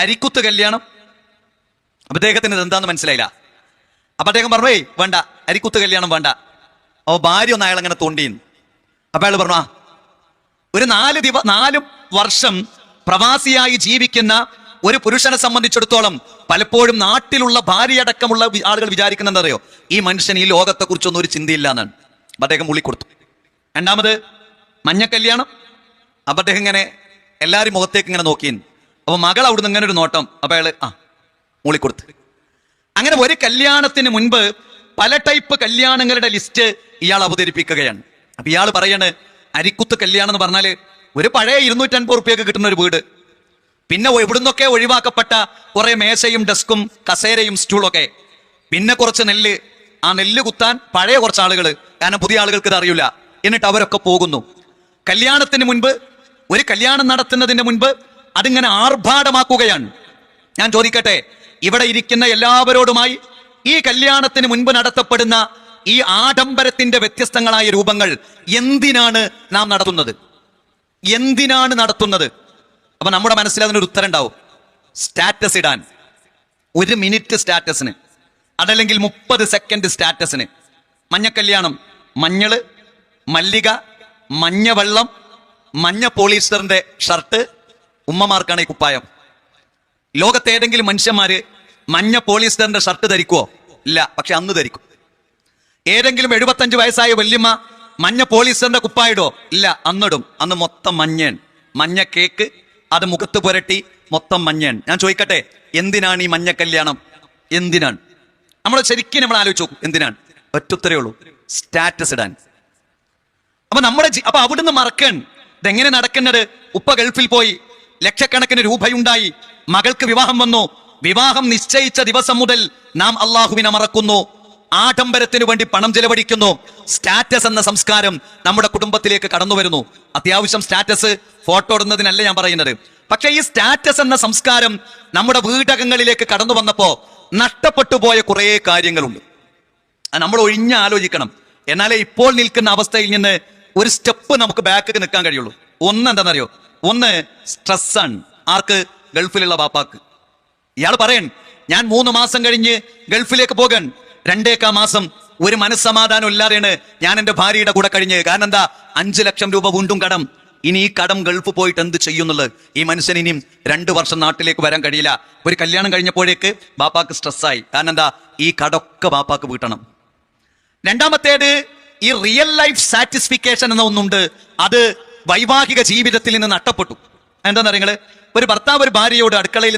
അരിക്കുത്ത് കല്യാണം. അപ്പൊ അദ്ദേഹത്തിന് ഇത് എന്താന്ന് മനസ്സിലായില്ല. അപ്പൊ അദ്ദേഹം പറഞ്ഞു ഏയ് വേണ്ട. അരിക്കുത്ത് കല്യാണം വേണ്ട. അപ്പൊ ഭാര്യ ഒന്ന് അയാൾ അങ്ങനെ തോണ്ടിയിരുന്നു അപ്പൊ അയാൾ പറഞ്ഞു ആ ഒരു നാല് ദിവസം നാല് വർഷം പ്രവാസിയായി ജീവിക്കുന്ന ഒരു പുരുഷനെ സംബന്ധിച്ചിടത്തോളം പലപ്പോഴും നാട്ടിലുള്ള ഭാര്യയടക്കമുള്ള ആളുകൾ വിചാരിക്കുന്നത് അറിയോ? ഈ മനുഷ്യൻ ഈ ലോകത്തെ കുറിച്ചൊന്നും ഒരു ചിന്തയില്ല എന്നാണ്. അദ്ദേഹം ഉള്ളി കൊടുത്തു. രണ്ടാമത് മഞ്ഞ കല്യാണം അപ്പൊ അദ്ദേഹം ഇങ്ങനെ എല്ലാവരും മുഖത്തേക്ക് ഇങ്ങനെ നോക്കിയിരുന്നു അപ്പൊ മകൾ അവിടുന്ന് ഇങ്ങനെ ഒരു നോട്ടം. അപ്പൊ അയാൾ ആ മൂളിക്കൊടുത്ത്. കൊടുത്തു അങ്ങനെ ഒരു കല്യാണത്തിന് മുൻപ് പല ടൈപ്പ് കല്യാണങ്ങളുടെ ലിസ്റ്റ് ഇയാൾ അവതരിപ്പിക്കുകയാണ്. അപ്പൊ ഇയാൾ പറയാണ് അരിക്കുത്ത് കല്യാണം എന്ന് പറഞ്ഞാൽ ഒരു പഴയ ഇരുന്നൂറ്റൻപത് റുപ്യൊക്കെ കിട്ടുന്ന ഒരു വീട്. പിന്നെ ഇവിടുന്നൊക്കെ ഒഴിവാക്കപ്പെട്ട കുറെ മേശയും ഡെസ്കും കസേരയും സ്റ്റൂളൊക്കെ പിന്നെ കുറച്ച് നെല്ല്. ആ നെല്ല് കുത്താൻ പഴയ കുറച്ച് ആളുകൾ കാരണം പുതിയ ആളുകൾക്ക് ഇത് അറിയില്ല. എന്നിട്ട് അവരൊക്കെ പോകുന്നു. കല്യാണത്തിന് മുൻപ് ഒരു കല്യാണം നടത്തുന്നതിന് മുൻപ് അതിങ്ങനെ ആർഭാടമാക്കുകയാണ്. ഞാൻ ചോദിക്കട്ടെ ഇവിടെ ഇരിക്കുന്ന എല്ലാവരോടുമായി ഈ കല്യാണത്തിന് മുൻപ് നടത്തപ്പെടുന്ന ഈ ആഡംബരത്തിന്റെ വ്യത്യസ്തങ്ങളായ രൂപങ്ങൾ എന്തിനാണ് നാം നടത്തുന്നത്? എന്തിനാണ് നടത്തുന്നത്? അപ്പൊ നമ്മുടെ മനസ്സിൽ അതിനൊരു ഉത്തരം ഉണ്ടാവും സ്റ്റാറ്റസ് ഇടാൻ. ഒരു മിനിറ്റ് സ്റ്റാറ്റസിന്. അതല്ലെങ്കിൽ മുപ്പത് സെക്കൻഡ് സ്റ്റാറ്റസിന്. മഞ്ഞക്കല്യാണം മഞ്ഞൾ മല്ലിക മഞ്ഞവെള്ളം മഞ്ഞ പോളിസ്റ്ററിന്റെ ഷർട്ട് ഉമ്മമാർക്കാണ് ഈ കുപ്പായം. ലോകത്തെ ഏതെങ്കിലും മനുഷ്യന്മാര് മഞ്ഞ പോളിസ്റ്ററിന്റെ ഷർട്ട് ധരിക്കുവോ? ഇല്ല പക്ഷെ അന്ന് ധരിക്കും. ഏതെങ്കിലും എഴുപത്തഞ്ച് വയസ്സായ വല്യമ്മ മഞ്ഞ പോളിസ്റ്ററിന്റെ കുപ്പായിടോ ഇല്ല അന്നിടും. അന്ന് മൊത്തം മഞ്ഞൻ. മഞ്ഞ കേക്ക് അത് മുഖത്ത് പുരട്ടി മൊത്തം മഞ്ഞൻ. ഞാൻ ചോദിക്കട്ടെ എന്തിനാണ് ഈ മഞ്ഞ കല്യാണം? എന്തിനാണ്? നമ്മൾ ശരിക്കും നമ്മൾ ആലോചിച്ചു നോക്കും എന്തിനാണ്? ഒറ്റത്തരേ ഉള്ളൂ. സ്റ്റാറ്റസ് ഇടാൻ. അപ്പൊ നമ്മുടെ അപ്പൊ അവിടുന്ന് മറക്കാൻ. ഇതെങ്ങനെ നടക്കുന്നത്? ഉപ്പ ഗൾഫിൽ പോയി. ലക്ഷക്കണക്കിന് രൂപയുണ്ടായി. മകൾക്ക് വിവാഹം വന്നു. വിവാഹം നിശ്ചയിച്ച ദിവസം മുതൽ നാം അള്ളാഹുവിനെ മറക്കുന്നു. ആഡംബരത്തിനു വേണ്ടി പണം ചെലവഴിക്കുന്നു. സ്റ്റാറ്റസ് എന്ന സംസ്കാരം നമ്മുടെ കുടുംബത്തിലേക്ക് കടന്നു വരുന്നു. അത്യാവശ്യം സ്റ്റാറ്റസ് ഫോട്ടോ ഇടുന്നതിനല്ല ഞാൻ പറയുന്നത്. പക്ഷേ ഈ സ്റ്റാറ്റസ് എന്ന സംസ്കാരം നമ്മുടെ വീടകങ്ങളിലേക്ക് കടന്നു വന്നപ്പോ നഷ്ടപ്പെട്ടു പോയ കുറേ കാര്യങ്ങളുണ്ട്. നമ്മൾ ഒഴിഞ്ഞ ആലോചിക്കണം. എന്നാലേ ഇപ്പോൾ നിൽക്കുന്ന അവസ്ഥയിൽ നിന്ന് ഒരു സ്റ്റെപ്പ് നമുക്ക് ബാക്ക് നിൽക്കാൻ കഴിയുള്ളൂ. ഒന്ന് എന്താണെന്നറിയോ? ഒന്ന് സ്ട്രെസ്സാണ് ആർക്ക്? ഗൾഫിലുള്ള വാപ്പാക്ക് ഇയാൾ പറയൻ ഞാൻ മൂന്ന് മാസം കഴിഞ്ഞ് ഗൾഫിലേക്ക് പോകാൻ. രണ്ടേക്കാ മാസം ഒരു മനസ്സമാധാനം ഇല്ലാതെയാണ് ഞാൻ എന്റെ ഭാര്യയുടെ കൂടെ കഴിഞ്ഞ് കാരണം എന്താ? അഞ്ചു ലക്ഷം രൂപ വീണ്ടും കടം. ഇനി ഈ കടം ഗൾഫ് പോയിട്ട് എന്ത് ചെയ്യുന്നുള്ളത് ഈ മനുഷ്യൻ ഇനിയും രണ്ടു വർഷം നാട്ടിലേക്ക് വരാൻ കഴിയില്ല. ഒരു കല്യാണം കഴിഞ്ഞപ്പോഴേക്ക് ബാപ്പാക്ക് സ്ട്രെസ്സായി കാരണം എന്താ? ഈ കടമൊക്കെ ബാപ്പാക്ക് വീട്ടണം. രണ്ടാമത്തേത് ഈ റിയൽ ലൈഫ് സാറ്റിസ്ഫിക്കേഷൻ എന്ന ഒന്നുണ്ട്. അത് വൈവാഹിക ജീവിതത്തിൽ നിന്ന് നഷ്ടപ്പെട്ടു എന്താണെന്നറിയങ്ങൾ ഒരു ഭർത്താവ് ഒരു ഭാര്യയോട് അടുക്കളയിൽ